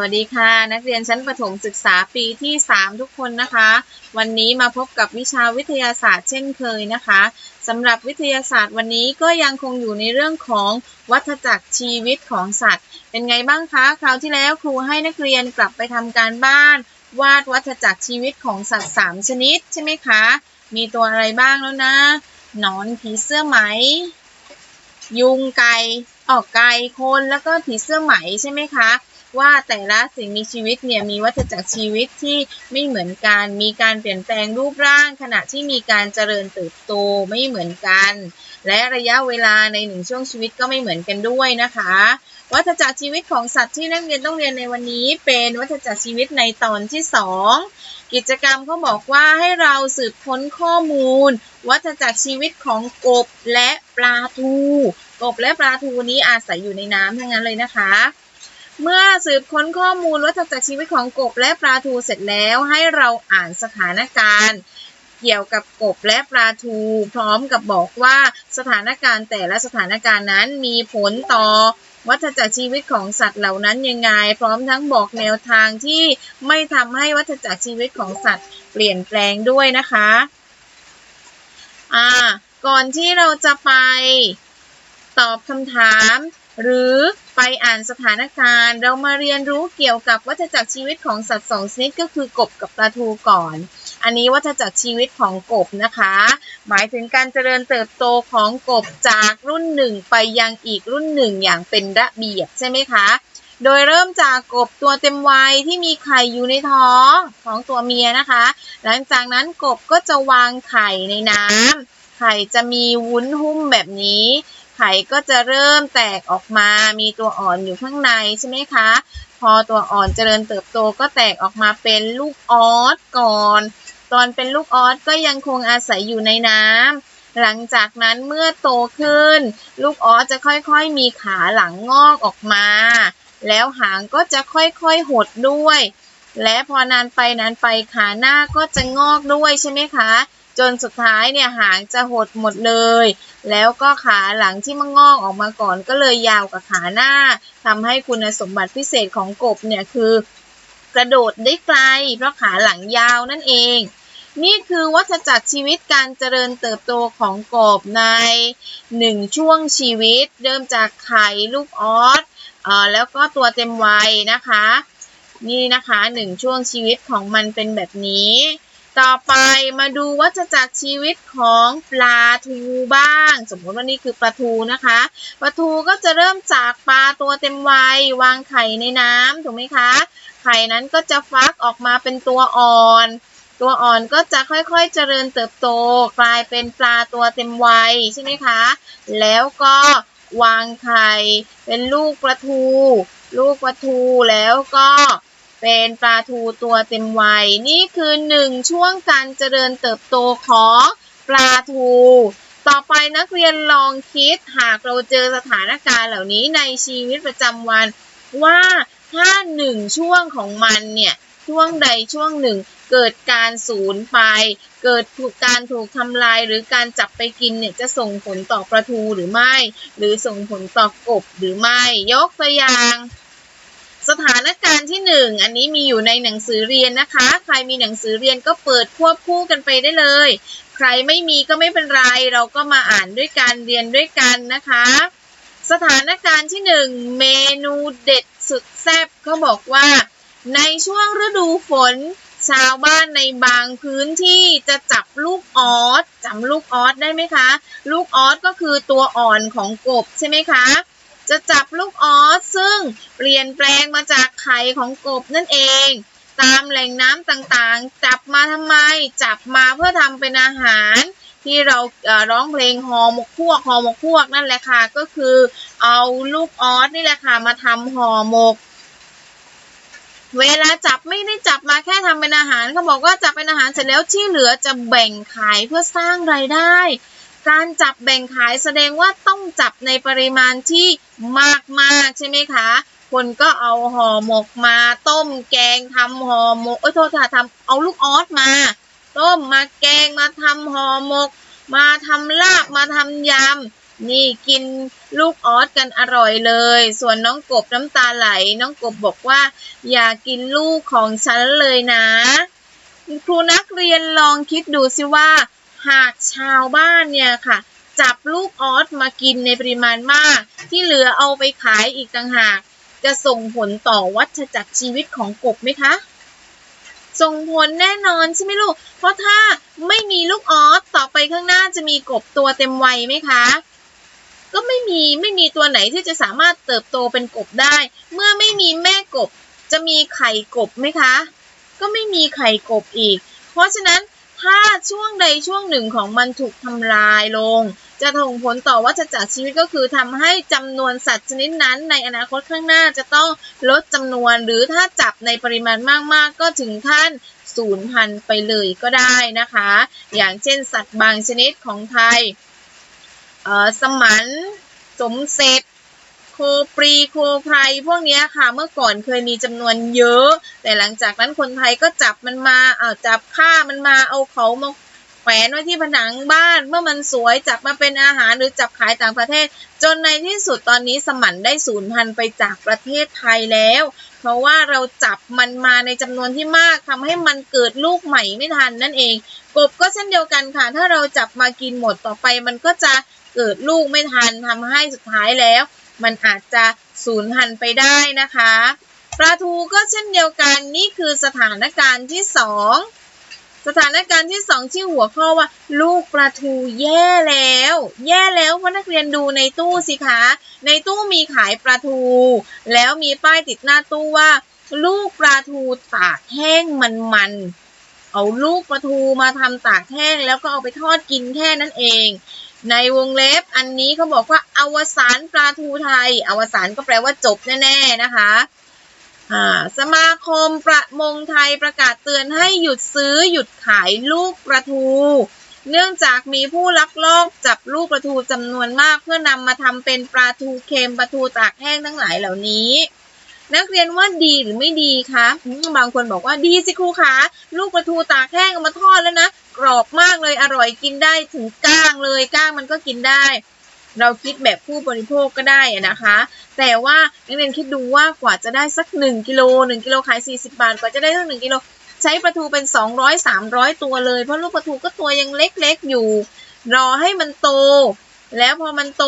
วัสดีค่ะ นักเรียนชั้นประถมศึกษาปีที่ 3 ทุกคนนะคะ วันนี้มาพบกับวิชาวิทยาศาสตร์เช่นเคยนะคะสำหรับวิทยาศาสตร์วันนี้ก็ยังคงอยู่ในเรื่องของวัฏจักรชีวิตของสัตว์ เป็นไงบ้างคะคราวที่แล้วครูให้นักเรียนกลับไปทำการบ้าน วาดวัฏจักรชีวิตของสัตว์ 3 ชนิดใช่ไหมคะ มีตัวอะไรบ้างแล้วนะหนอนผีเสื้อไหม ยุงไก่ออกไก่คนแล้วก็ผีเสื้อไหมใช่ไหมคะ ว่าแต่ละสิ่งมีชีวิตเนี่ยมีวัฏจักรชีวิตที่ไม่เหมือนกัน มีการเปลี่ยนแปลงรูปร่าง ขณะที่มีการเจริญเติบโตไม่เหมือนกัน และระยะเวลาในหนึ่งช่วงชีวิตก็ไม่เหมือนกันด้วยนะคะ วัฏจักรชีวิตของสัตว์ที่นักเรียนต้องเรียนในวันนี้ เป็นวัฏจักรชีวิตในตอนที่สองกิจกรรมเขาบอกว่าให้เราสืบค้นข้อมูล วัฏจักรชีวิตของกบและปลาทูกบและปลาทูนี้อาศัยอยู่ในน้ำทั้งนั้นเลยนะคะ เมื่อสืบค้นข้อมูลวัฏจักรชีวิตของกบและปลาทูเสร็จแล้วให้เราอ่านสถานการณ์เกี่ยวกับกบและปลาทู พร้อมกับบอกว่าสถานการณ์แต่ละสถานการณ์นั้นมีผลต่อวัฏจักรชีวิตของสัตว์เหล่านั้นยังไง พร้อมทั้งบอกแนวทางที่ไม่ทำให้วัฏจักรชีวิตของสัตว์เปลี่ยนแปลงด้วยนะคะอ่าก่อนที่เราจะไปตอบคำถาม หรือไปอ่านสถานการณ์ เรามาเรียนรู้เกี่ยวกับวัฏจักรชีวิตของสัตว์สองชนิดก็คือกบกับปลาทูก่อน อันนี้วัฏจักรชีวิตของกบนะคะ หมายถึงการเจริญเติบโตของกบจากรุ่นหนึ่งไปยังอีกรุ่นหนึ่งอย่างเป็นระเบียบใช่ไหมคะโดยเริ่มจากกบตัวเต็มวัยที่มีไข่อยู่ในท้องของตัวเมียนะคะ หลังจากนั้นกบก็จะวางไข่ในน้ำไข่จะมีวุ้นหุ้มแบบนี้ ไข่ก็จะเริ่มแตกออกมา มีตัวอ่อนอยู่ข้างในใช่ไหมคะ พอตัวอ่อนเจริญเติบโตก็แตกออกมาเป็นลูกออสก่อน ตอนเป็นลูกออสก็ยังคงอาศัยอยู่ในน้ำหลังจากนั้นเมื่อโตขึ้น ลูกออสจะค่อยๆ มีขาหลังงอกออกมา แล้วหางก็จะค่อยๆ หดด้วย และพอนานไปนานไปขาหน้าก็จะงอกด้วยใช่ไหมคะ จนสุดท้ายเนี่ยหางจะหดหมดเลย แล้วก็ขาหลังที่มันงอกออกมาก่อนก็เลยยาวกว่าขาหน้าทำให้คุณสมบัติพิเศษของกบเนี่ยคือกระโดดได้ไกล เพราะขาหลังยาวนั่นเอง นี่คือวัฏจักรชีวิตการเจริญเติบโตของกบในหนึ่งช่วงชีวิต เริ่มจากไข่ลูกออสอ่าแล้วก็ตัวเต็มวัยนะคะ นี่นะคะหนึ่งช่วงชีวิตของมันเป็นแบบนี้ ต่อไปมาดูวัฏจักรชีวิตของปลาทูบ้าง สมมติว่านี่คือปลาทูนะคะปลาทูก็จะเริ่มจากปลาตัวเต็มวัยวางไข่ในน้ำถูกไหมคะ ไข่นั้นก็จะฟักออกมาเป็นตัวอ่อน ตัวอ่อนก็จะค่อยๆเจริญเติบโต กลายเป็นปลาตัวเต็มวัยใช่ไหมคะ แล้วก็วางไข่เป็นลูกปลาทู ลูกปลาทูแล้วก็ เป็นปลาทูตัวเต็มวัย นี่คือหนึ่งช่วงการเจริญเติบโตของปลาทู ต่อไปนักเรียนลองคิดหากเราเจอสถานการณ์เหล่านี้ในชีวิตประจำวัน ว่าถ้าหนึ่งช่วงของมันเนี่ยช่วงใดช่วงหนึ่งเกิดการสูญไป เกิดถูกการถูกทำลายหรือการจับไปกินเนี่ยจะส่งผลต่อปลาทูหรือไม่ หรือส่งผลต่อกบหรือไม่ ยกตัวอย่าง สถานการณ์ที่หนึ่งอันนี้มีอยู่ในหนังสือเรียนนะคะ ใครมีหนังสือเรียนก็เปิดควบคู่กันไปได้เลย ใครไม่มีก็ไม่เป็นไร เราก็มาอ่านด้วยกันเรียนด้วยกันนะคะ สถานการณ์ที่หนึ่งเมนูเด็ดสุดแซ่บเขาบอกว่า ในช่วงฤดูฝน ชาวบ้านในบางพื้นที่จะจับลูกออสจำลูกออสได้ไหมคะ ลูกออสก็คือตัวอ่อนของกบใช่ไหมคะ จะจับลูกออสซึ่งเปลี่ยนแปลงมาจากไข่ของกบนั่นเอง ตามแหล่งน้ำต่างๆ จับมาทำไม จับมาเพื่อทำเป็นอาหารที่เราร้องเพลงหอหมกพวกหอหมกพวกนั่นแหละค่ะ ก็คือเอาลูกออสนี่แหละค่ะมาทำห่อหมก เวลาจับไม่ได้จับมาแค่ทำเป็นอาหารเขาบอกว่าจับเป็นอาหารเสร็จแล้วที่เหลือจะแบ่งขายเพื่อสร้างรายได้ การจับแบ่งขายแสดงว่าต้องจับในปริมาณที่มากๆใช่ไหมคะ คนก็เอาห่อหมกมาต้มแกงทำห่อหมกเอ้ยโทษค่ะทำเอาลูกออสมา ต้มมาแกงมาทำห่อหมก มาทำลาบมาทำยำนี่กินลูกออสกันอร่อยเลย ส่วนน้องกบน้ำตาไหล น้องกบบอกว่า อย่ากินลูกของฉันเลยนะ ครูนักเรียนลองคิดดูสิว่า หากชาวบ้านเนี่ยค่ะ จับลูกออสมากินในปริมาณมาก ที่เหลือเอาไปขายอีกต่างหาก จะส่งผลต่อวัฏจักรชีวิตของกบไหมคะ ส่งผลแน่นอนใช่ไหมลูก เพราะถ้าไม่มีลูกออสต่อไปข้างหน้าจะมีกบตัวเต็มวัยไหมคะก็ไม่มีไม่มีตัวไหนที่จะสามารถเติบโตเป็นกบได้ เมื่อไม่มีแม่กบ จะมีไข่กบไหมคะ ก็ไม่มีไข่กบอีก เพราะฉะนั้น ถ้าช่วงใดช่วงหนึ่งของมันถูกทำลายลง จะส่งผลต่อวัฏจักรชีวิตก็คือทำให้จำนวนสัตว์ชนิดนั้น ในอนาคตข้างหน้าจะต้องลดจำนวน หรือถ้าจับในปริมาณมากๆ ก็ถึงขั้นสูญพันธุ์ไปเลยก็ได้นะคะ อย่างเช่นสัตว์บางชนิดของไทยเอ่อสมันสมเสร็จ โคปรีโคไพรพวกนี้ค่ะ เมื่อก่อนเคยมีจำนวนเยอะ แต่หลังจากนั้นคนไทยก็จับมันมาเอาจับฆ่ามันมาเอาเขามาแขวนไว้ที่ผนังบ้าน เมื่อมันสวยจับมาเป็นอาหารหรือจับขายต่างประเทศ จนในที่สุดตอนนี้สมันได้สูญพันธุ์ไปจากประเทศไทยแล้ว เพราะว่าเราจับมันมาในจำนวนที่มากทำให้มันเกิดลูกใหม่ไม่ทันนั่นเอง กบก็เช่นเดียวกันค่ะ ถ้าเราจับมากินหมดต่อไปมันก็จะเกิดลูกไม่ทันทำให้สุดท้ายแล้ว มันอาจจะสูญพันธุ์ไปได้นะคะ ปลาทูก็เช่นเดียวกันนี่คือสถานการณ์ที่สองสถานการณ์ที่สองที่หัวข้อว่า ลูกปลาทูแย่แล้ว แย่แล้วเพราะนักเรียนดูในตู้สิคะ ในตู้มีขายปลาทู แล้วมีป้ายติดหน้าตู้ว่า ลูกปลาทูตากแห้งมันๆเอาลูกปลาทูมาทำตากแห้งแล้วก็เอาไปทอดกินแค่นั้นเอง ในวงเล็บอันนี้เขาบอกว่าอวสานปลาทูไทย อวสานก็แปลว่าจบแน่ๆนะคะอ่าสมาคมประมงไทยประกาศเตือนให้หยุดซื้อหยุดขายลูกปลาทู เนื่องจากมีผู้ลักลอบจับลูกปลาทูจำนวนมากเพื่อนำมาทำเป็นปลาทูเค็มปลาทูตากแห้งทั้งหลายเหล่านี้ นักเรียนว่าดีหรือไม่ดีคะบางคนบอกว่าดีสิครูคะลูกปลาทูตากแห้งเอามาทอดแล้วนะ กรอบมากเลยอร่อยกินได้ถึงก้างเลยก้างมันก็กินได้ เราคิดแบบผู้บริโภคก็ได้นะคะ แต่ว่านักเรียนคิดดูว่ากว่าจะได้สัก 1กิโล1กิโลขาย 40 บาท กว่าจะได้สัก1กิโลใช้ปลาทูเป็น 200 300 ตัวเลย เพราะลูกปลาทูก็ตัวยังเล็กๆอยู่ รอให้มันโต แล้วพอมันโต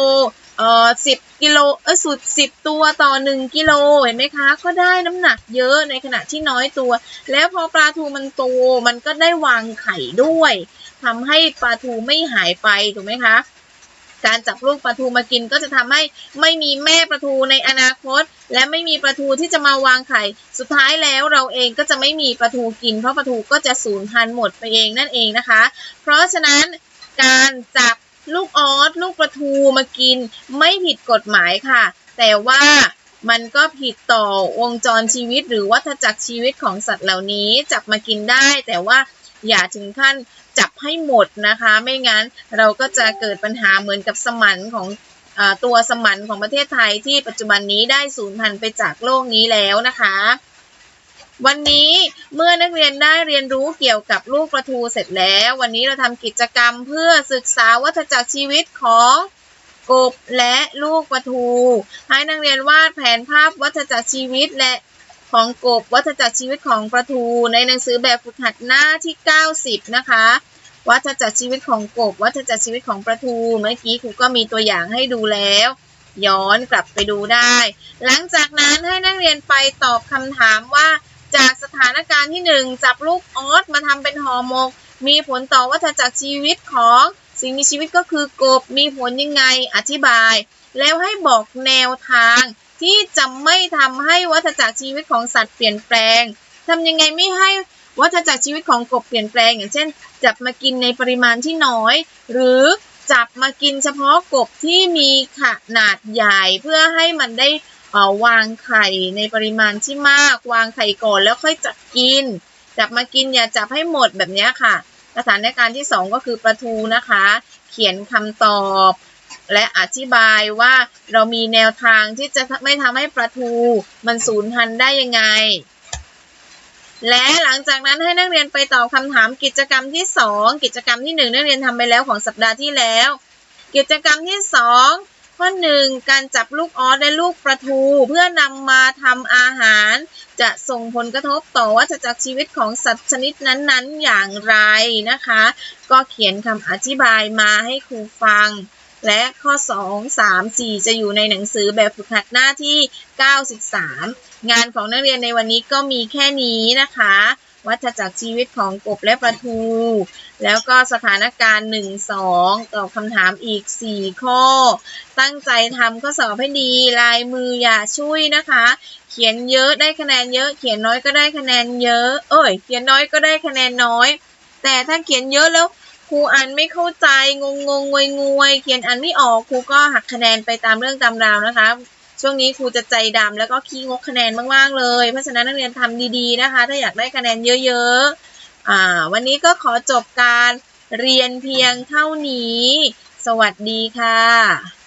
เอ่อ10กิโลเออสุด10ตัวต่อ1กิโลเห็นไหมคะ ก็ได้น้ำหนักเยอะในขณะที่น้อยตัว แล้วพอปลาทูมันโตมันก็ได้วางไข่ด้วยทำให้ปลาทูไม่หายไปถูกไหมคะการจับลูกปลาทูมากินก็จะทำให้ไม่มีแม่ปลาทูในอนาคต และไม่มีปลาทูที่จะมาวางไข่ สุดท้ายแล้วเราเองก็จะไม่มีปลาทูกิน เพราะปลาทูก็จะสูญพันธุ์หมดไปเองนั่นเองนะคะ เพราะฉะนั้นการจับ ลูกออสลูกปลาทูมากินไม่ผิดกฎหมายค่ะ แต่ว่ามันก็ผิดต่อวงจรชีวิตหรือวัฏจักรชีวิตของสัตว์เหล่านี้จับมากินได้ แต่ว่าอย่าถึงขั้นจับให้หมดนะคะ ไม่งั้นเราก็จะเกิดปัญหาเหมือนกับสมันของอตัวสมันของประเทศไทยที่ปัจจุบันนี้ได้สูญพันธุ์ไปจากโลกนี้แล้วนะคะ วันนี้เมื่อนักเรียนได้เรียนรู้เกี่ยวกับลูกปลาทูเสร็จแล้ว วันนี้เราทำกิจกรรมเพื่อศึกษาวัฏจักรชีวิตของกบและลูกปลาทู ให้นักเรียนวาดแผนภาพวัฏจักรชีวิตและของกบวัฏจักรชีวิตของปลาทู ในหนังสือแบบฝึกหัดหน้าที่ 90 นะคะ วัฏจักรชีวิตของกบ วัฏจักรชีวิตของปลาทู เมื่อกี้ครูก็มีตัวอย่างให้ดูแล้วย้อนกลับไปดูได้ หลังจากนั้นให้นักเรียนไปตอบคำถามว่า จากสถานการณ์ที่ 1 จับลูกออสมาทำเป็นห่อหมก มีผลต่อวัฏจักรชีวิตของสิ่งมีชีวิตก็คือกบมีผลยังไงอธิบาย แล้วให้บอกแนวทางที่จะไม่ทำให้วัฏจักรชีวิตของสัตว์เปลี่ยนแปลงทำยังไงไม่ให้วัฏจักรชีวิตของกบเปลี่ยนแปลง อย่างเช่น จับมากินในปริมาณที่น้อย หรือจับมากินเฉพาะกบที่มีขนาดใหญ่เพื่อให้มันได้ วางไข่ในปริมาณที่มาก วางไข่ก่อนแล้วค่อยจับกิน จับมากินอย่าจับให้หมดแบบนี้ค่ะ สถานการณ์ที่ 2 ก็คือปลาทูนะคะ เขียนคำตอบ และอธิบายว่าเรามีแนวทางที่จะไม่ทำให้ปลาทูมันสูญพันธุ์ได้ยังไง และหลังจากนั้นให้นักเรียนไปตอบคำถามกิจกรรมที่ 2 กิจกรรมที่ 1 นักเรียนทำไปแล้วของสัปดาห์ที่แล้ว กิจกรรมที่ 2 ข้อ 1 การจับลูกออสและลูกปลาทูเพื่อนำมาทำอาหาร จะส่งผลกระทบต่อวัฏจักรชีวิตของสัตว์ชนิดนั้นๆ อย่างไรนะคะ ก็เขียนคำอธิบายมาให้ครูฟัง และข้อ 2 3 4 จะอยู่ในหนังสือแบบฝึกหัดหน้าที่ 93 งานของนักเรียนในวันนี้ก็มีแค่นี้นะคะ วัฏจักรชีวิตของกบและปลาทู แล้วก็สถานการณ์ 1 2 ตอบคำถามอีก 4 ข้อ ตั้งใจทำข้อสอบให้ดี ลายมืออย่าช่วยนะคะ เขียนเยอะได้คะแนนเยอะ เขียนน้อยก็ได้คะแนนเยอะ เอ้ย เขียนน้อยก็ได้คะแนนน้อย แต่ถ้าเขียนเยอะแล้วครูอ่านไม่เข้าใจงงงงวยงวยเขียนอ่านไม่ออกครูก็หักคะแนนไปตามเรื่องตามราวนะคะ ช่วงนี้ครูจะใจดำแล้วก็ขี้งกคะแนนมากๆเลย เพราะฉะนั้นนักเรียนทำดีๆนะคะ ถ้าอยากได้คะแนนเยอะๆอ่าวันนี้ก็ขอจบการเรียนเพียงเท่านี้ สวัสดีค่ะ